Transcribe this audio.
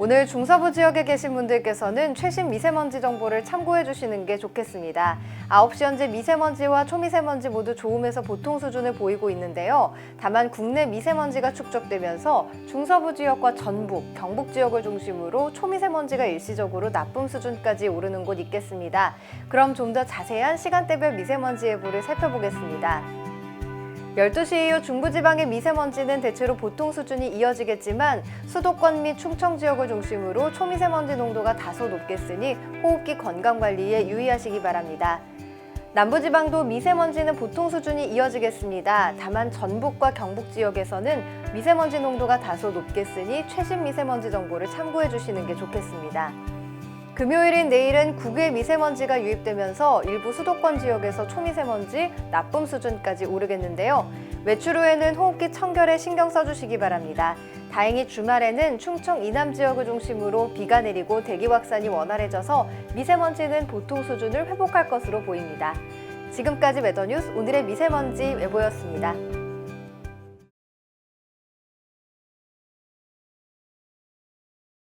오늘 중서부 지역에 계신 분들께서는 최신 미세먼지 정보를 참고해 주시는 게 좋겠습니다. 9시 현재 미세먼지와 초미세먼지 모두 좋음에서 보통 수준을 보이고 있는데요. 다만 국내 미세먼지가 축적되면서 중서부 지역과 전북, 경북 지역을 중심으로 초미세먼지가 일시적으로 나쁨 수준까지 오르는 곳 있겠습니다. 그럼 좀 더 자세한 시간대별 미세먼지 예보를 살펴보겠습니다. 12시 이후 중부지방의 미세먼지는 대체로 보통 수준이 이어지겠지만 수도권 및 충청 지역을 중심으로 초미세먼지 농도가 다소 높겠으니 호흡기 건강 관리에 유의하시기 바랍니다. 남부지방도 미세먼지는 보통 수준이 이어지겠습니다. 다만 전북과 경북 지역에서는 미세먼지 농도가 다소 높겠으니 최신 미세먼지 정보를 참고해 주시는 게 좋겠습니다. 금요일인 내일은 국외 미세먼지가 유입되면서 일부 수도권 지역에서 초미세먼지 나쁨 수준까지 오르겠는데요. 외출 후에는 호흡기 청결에 신경 써주시기 바랍니다. 다행히 주말에는 충청 이남 지역을 중심으로 비가 내리고 대기 확산이 원활해져서 미세먼지는 보통 수준을 회복할 것으로 보입니다. 지금까지 웨더뉴스 오늘의 미세먼지 외보였습니다.